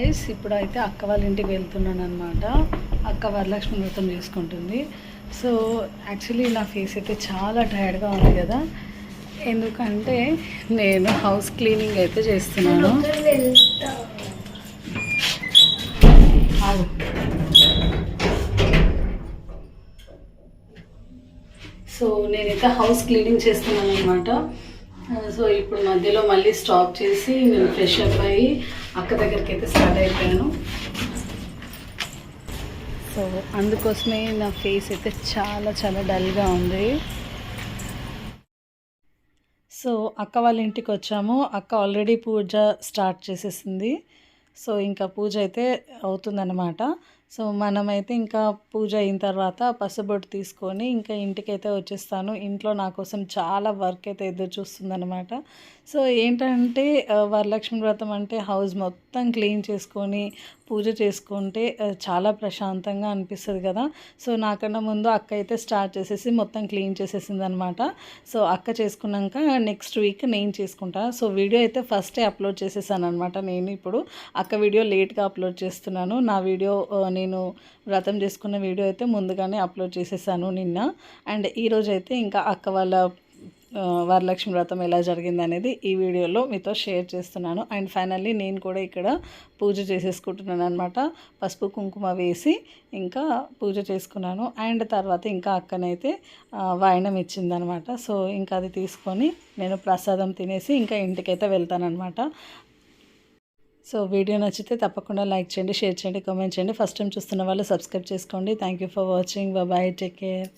Guys ఇప్పుడు అయితే అక్క వాళ్ళ ఇంటికి వెళ్తున్నాను అనమాట అక్క వరలక్ష్మి వ్రతం చేసుకుంటుంది. సో యాక్చువల్లీ నా ఫేస్ అయితే చాలా టైర్డ్గా ఉంది కదా. ఎందుకంటే నేను హౌస్ క్లీనింగ్ అయితే చేస్తున్నాను. సో నేనైతే హౌస్ క్లీనింగ్ చేస్తున్నాను అనమాట సో ఇప్పుడు మధ్యలో మళ్ళీ స్టాప్ చేసి నేను ఫ్రెష్ అప్ అయ్యి అక్క దగ్గరికి అయితే స్టార్ట్ అయిపోయాను. సో అందుకోసమే నా ఫేస్ అయితే చాలా చాలా డల్గా ఉంది. సో అక్క వాళ్ళ ఇంటికి వచ్చాము. అక్క ఆల్రెడీ పూజ స్టార్ట్ చేసేసింది. సో ఇంకా పూజ అయితే అవుతుందన్నమాట. సో మనమైతే ఇంకా పూజ అయిన తర్వాత పసుబొట్టు తీసుకొని ఇంకా ఇంటికైతే వచ్చేస్తాను. ఇంట్లో నా కోసం చాలా వర్క్ అయితే ఎదురు చూస్తుందన్నమాట. సో ఏంటంటే వరలక్ష్మి వ్రతం అంటే హౌస్ మొత్తం క్లీన్ చేసుకొని పూజ చేసుకుంటే చాలా ప్రశాంతంగా అనిపిస్తుంది కదా. సో నాకన్నా ముందు అక్క అయితే స్టార్ట్ చేసేసి మొత్తం క్లీన్ చేసేసింది అనమాట సో అక్క చేసుకున్నాక నెక్స్ట్ వీక్ నేను చేసుకుంటా. సో వీడియో అయితే ఫస్టే అప్లోడ్ చేసేసాను అనమాట నేను ఇప్పుడు. అక్క వీడియో లేట్గా అప్లోడ్ చేస్తున్నాను. నా వీడియో నేను వ్రతం చేసుకున్న వీడియో అయితే ముందుగానే అప్లోడ్ చేసేసాను నిన్న. అండ్ ఈరోజు అయితే ఇంకా అక్క వాళ్ళ వరలక్ష్మి వ్రతం ఎలా జరిగింది అనేది ఈ వీడియోలో మీతో షేర్ చేస్తున్నాను. అండ్ ఫైనల్లీ నేను కూడా ఇక్కడ పూజ చేసేసుకుంటున్నాను అనమాట పసుపు కుంకుమ వేసి ఇంకా పూజ చేసుకున్నాను. అండ్ తర్వాత ఇంకా అక్కనైతే వాయనం ఇచ్చిందనమాట సో ఇంకా అది తీసుకొని నేను ప్రసాదం తినేసి ఇంకా ఇంటికైతే వెళ్తానమాట సో వీడియో నచ్చితే తప్పకుండా లైక్ చేయండి షేర్ చేయండి కామెంట్ చేయండి. ఫస్ట్ టైం చూస్తున్న వాళ్ళు సబ్స్క్రైబ్ చేసుకోండి. Thank you for watching bye take care